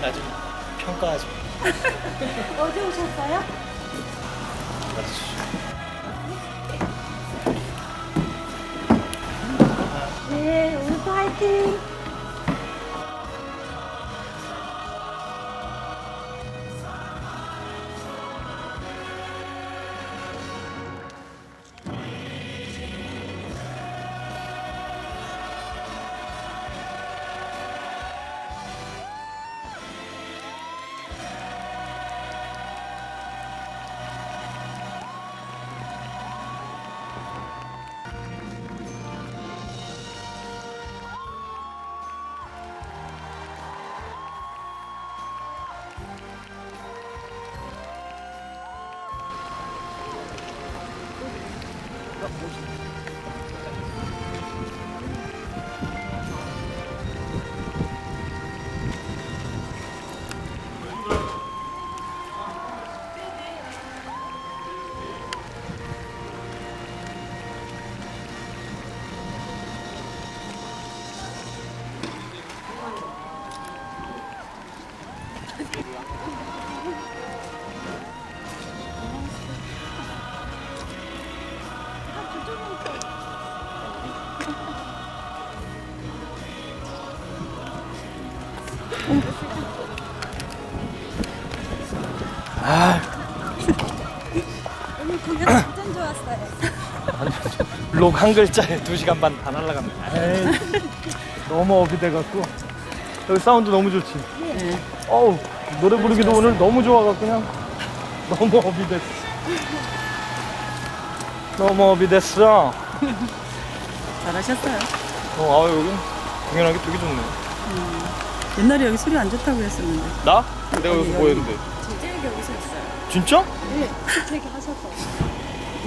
나중에 평가하지. 어디 오셨어요? 네, 오늘도 화이팅! 오늘 록 한 글자에 두 시간 반 다 날라갑니다. 에이, 너무 업이 돼갖고 여기 사운드 너무 좋지. 어우 노래 부르기도 오늘 너무 좋아갖고 그냥 너무 업이 됐어. 너무 업이 됐어. 잘하셨어요. 어, 아 여기 공연하기 되게 좋네. 옛날에 여기 소리 안 좋다고 했었는데. 나? 내가 여기서 뭐 했는데? 제재기 여기서 있어요. 진짜? 네, 제재기 하셔서.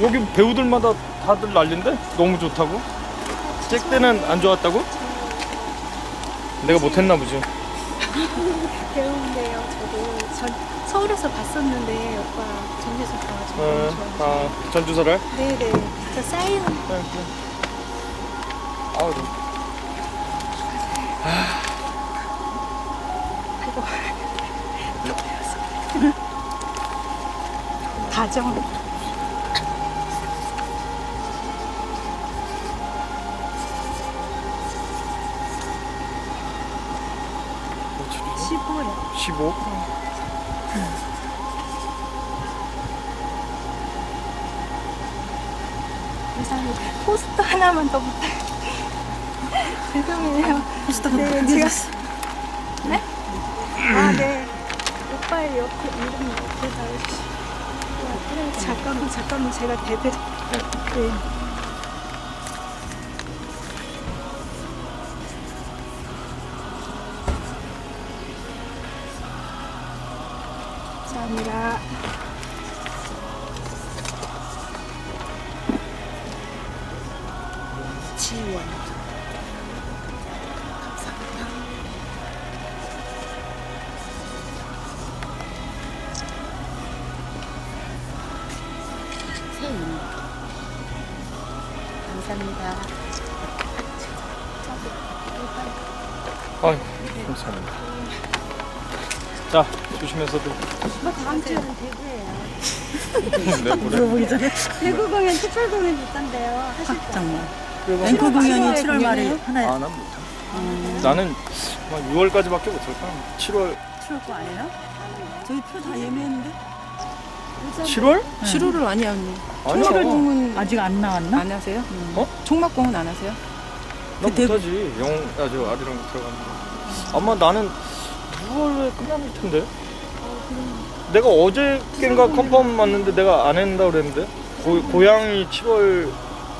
여기 배우들마다 다들 난린데? 너무 좋다고? 잭 때는 안 좋았다고? 내가 못했나 보지. 배우인데요. 저도 전 서울에서 봤었는데 오빠 전에서 봐가지고 어, 너무 좋아요. 아, 전주설을? 네네. 저 사인 아우, 가정. 며칠이 15요. 15? 감사합니다. 포스터 하나만 더 부탁. 죄송해요. 포스터가 네, 네, 제가 네? 아, 네. 오빠의 옆에 이름 옆에 달아주시. 잠깐만, 잠깐만, 제가 대드릴. 네. 감사합니다. 지원. 감사합니다. 아유, 감사합니다. 자, 조심해서도. 뭐 다음 주에는 대구예요. 네. 물어보기 전에. 대구 공연 특별 공연 있던데요. 하실 거. 정말. 앵커 공연이 칠월에 7월 말에? 하나에 아, 난 못해. 나는 막 6월까지밖에 못할 거야. 7월, 7월 거 아니에요? 저희 표 다 예매했는데? 7월? 7월을 많이 하니. 아니야. 7월 공은 아직 안 나왔나? 안 하세요? 어? 총막공은 안 하세요? 난 그때- 못하지. 영, 아, 저 아리랑 들어가는 거. 아마 나는 6월에 끝날 텐데. 내가 어제인가 컨펌 왔는데 내가 안 한다 그랬는데. 고, 고향이 7월,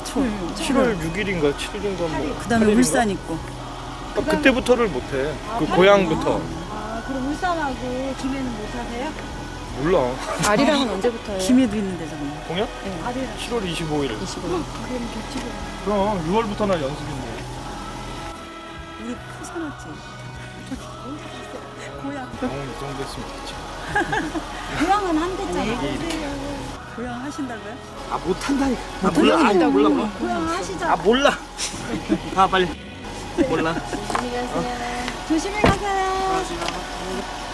초. 7월 6일인가 7일인가 뭐. 그 다음에 8일인가? 울산 있고. 아, 그때부터를 못해. 그 아, 고향부터. 아, 그럼 울산하고 김해는 못 하세요? 몰라. 아리랑은 언제부터예요? 김해도 있는데 정말. 공연? 아리랑. 7월 25일. 25일. 그럼 겹치고. 그럼 6월부터나 연습인데. 우리 표 사놨지. 고향. 어, 이 정도 했으면 좋지. 고향은 한 대잖아. 네. 고향 하신다고요? 아, 못한다니까. 아, 몰라. 아, 몰라. 한다고. 고향 하시죠. 아, 몰라. 가, 빨리. 몰라. 조심히 가세요. 안녕.